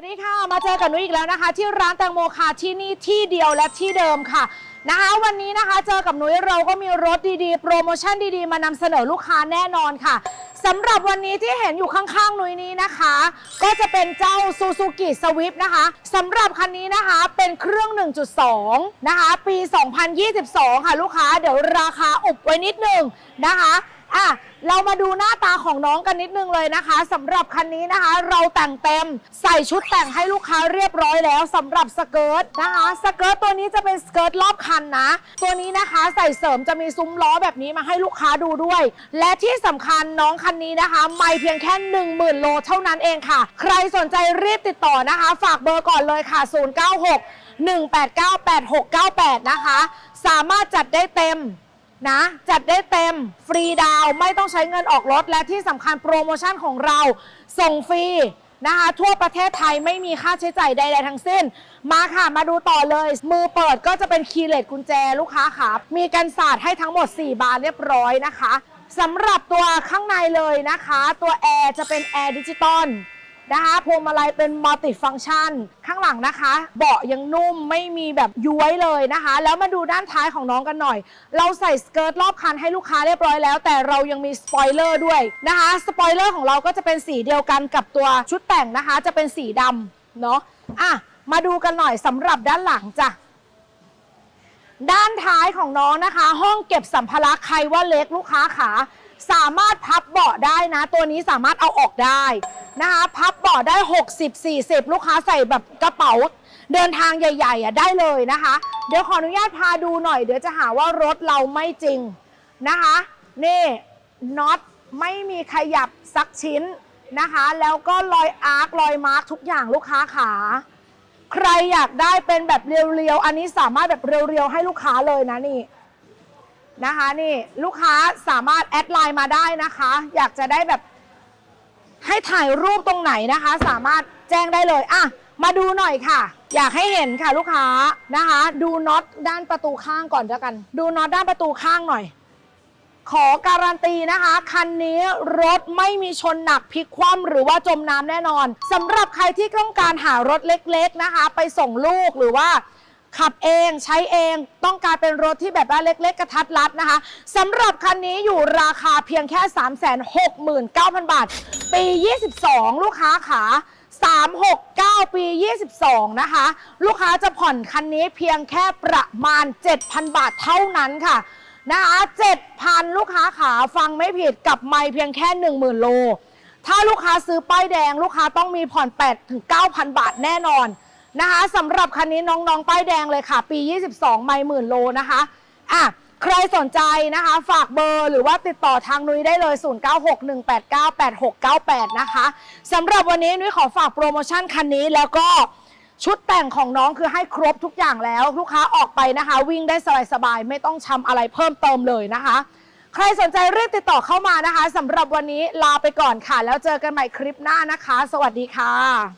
วัสดีค่ะ มาเจอกับนุ้ยอีกแล้วนะคะ ที่ร้านแตงโมค่ะที่นี่ที่เดียวและที่เดิมค่ะนะคะ วันนี้นะคะเจอกับนุ้ยเราก็มีรถดีๆ โปรโมชั่นดีๆ มานำเสนอลูกค้าแน่นอนค่ะสำหรับวันนี้ที่เห็นอยู่ข้างๆนุ้ยนี้นะคะ ก็จะเป็นเจ้า Suzuki Swift นะคะสำหรับคันนี้นะคะเป็นเครื่อง 1.2 นะคะ ปี 2022 ค่ะลูกค้าเดี๋ยวราคาอุบไว้นิดนึงนะคะ อะเรามาดูหน้าตาของน้องกันนิดนึงเลยนะคะสำหรับคันนี้นะคะ เราแต่งเต็มใส่ชุดแต่งให้ลูกค้าเรียบร้อยแล้วสำหรับสเกิร์ตนะคะสเกิร์ตตัวนี้จะเป็นสเกิร์ตรอบคันนะ ตัวนี้นะคะใส่เสริมจะมีซุ้มล้อแบบนี้มาให้ลูกค้าดูด้วย และที่สำคัญน้องคันนี้นะคะ ไม่เพียงแค่ 10,000 โลเท่านั้นเองค่ะ ใครสนใจรีบติดต่อนะคะ ฝากเบอร์ก่อนเลยค่ะ 096 1898698 นะคะ สามารถจัดได้เต็ม นะ จัดได้เต็มฟรีดาวไม่ต้องใช้เงินออกรถ และที่สำคัญโปรโมชั่นของเราส่งฟรีนะคะ ทั่วประเทศไทยไม่มีค่าใช้จ่ายใด ๆ ทั้งสิ้น มาค่ะมาดูต่อเลย มือเปิดก็จะเป็นคีย์เลสกุญแจลูกค้าค่ะมีกันศาสตร์ให้ทั้งหมด 4 บานเรียบร้อยนะคะสำหรับตัวข้างในเลยนะคะ ตัวแอร์จะเป็นแอร์ดิจิตอล นะคะพวงมาลัยเป็นมัลติฟัง c t ชัน ข้างหลังนะคะ เบาะยังนุ่มไม่มีแบบย้วยเลยนะคะ แล้วมาดูด้านท้ายของน้องกันหน่อย เราใส่สเกิร์ตรอบคันให้ลูกค้าเรียบร้อยแล้ว แต่เรายังมีสปอยเลอร์ด้วยนะคะสปอยเลอร์ของเราก็จะเป็นสีเดียวกันกับตัวชุดแต่งนะคะ จะเป็นสีดำเนาะอะมาดูกันหน่อยสำหรับด้านหลังจ้ะด้านท้ายของน้องนะคะ ห้องเก็บสัมภาระใครว่าเล็กลูกค้าขา สามารถพับเบาะได้นะ ตัวนี้สามารถเอาออกได้นะคะ พับเบาะได้ 60 40 ลูกค้าใส่แบบกระเป๋า เดินทางใหญ่ๆอะได้เลยนะคะ เดี๋ยวขออนุญาตพาดูหน่อย เดี๋ยวจะหาว่ารถเราไม่จริงนะคะ นี่น็อตไม่มีขยับสักชิ้นนะคะ แล้วก็รอยอาร์ครอยมาร์คทุกอย่างลูกค้าขาใครอยากได้เป็นแบบเรียวๆ อันนี้สามารถแบบเรียวๆ ให้ลูกค้าเลยนะนี่ นะคะนี่ลูกค้าสามารถแอดไลน์มาได้นะคะ อยากจะได้แบบให้ถ่ายรูปตรงไหนนะคะ สามารถแจ้งได้เลยอะมาดูหน่อยค่ะ อยากให้เห็นค่ะลูกค้านะคะ ดูน็อตด้านประตูข้างก่อนแล้วกัน ดูน็อตด้านประตูข้างหน่อย ขอการันตีนะคะ คันนี้รถไม่มีชนหนักพลิกคว่ำหรือว่าจมน้ำแน่นอนสำหรับใครที่ต้องการหารถเล็กๆนะคะ ไปส่งลูกหรือว่า ขับเองใช้เองต้องการเป็นรถที่แบบว่าเล็ก ๆ กระทัดรัดนะคะสำหรับคันนี้อยู่ราคาเพียงแค่ 369,000 บาท ปี 22 ลูกค้าขา 369 ปี 22 นะคะ ลูกค้าจะผ่อนคันนี้เพียงแค่ประมาณ 7,000 บาทเท่านั้นค่ะนะคะ7,000 ลูกค้าขาฟังไม่ผิดกับไม่เพียงแค่ 10,000 โล ถ้าลูกค้าซื้อป้ายแดง ลูกค้าต้องมีผ่อน 8 ถึง 9,000 บาทแน่นอน นะคะสำหรับคันนี้น้องๆ ป้ายแดงเลยค่ะ ปี 22 ไม่หมื่นโลนะคะอะใครสนใจนะคะ ฝากเบอร์หรือว่าติดต่อทางนุ้ยได้เลย 0961898698 นะคะสำหรับวันนี้นุ้ยขอฝากโปรโมชั่นคันนี้แล้วก็ชุดแต่งของน้องคือให้ครบทุกอย่างแล้วลูกค้าออกไปนะคะ วิ่งได้สบายๆไม่ต้องทำอะไรเพิ่มเติมเลยนะคะ ใครสนใจรีบติดต่อเข้ามานะคะสำหรับวันนี้ลาไปก่อนค่ะ แล้วเจอกันใหม่คลิปหน้านะคะ สวัสดีค่ะ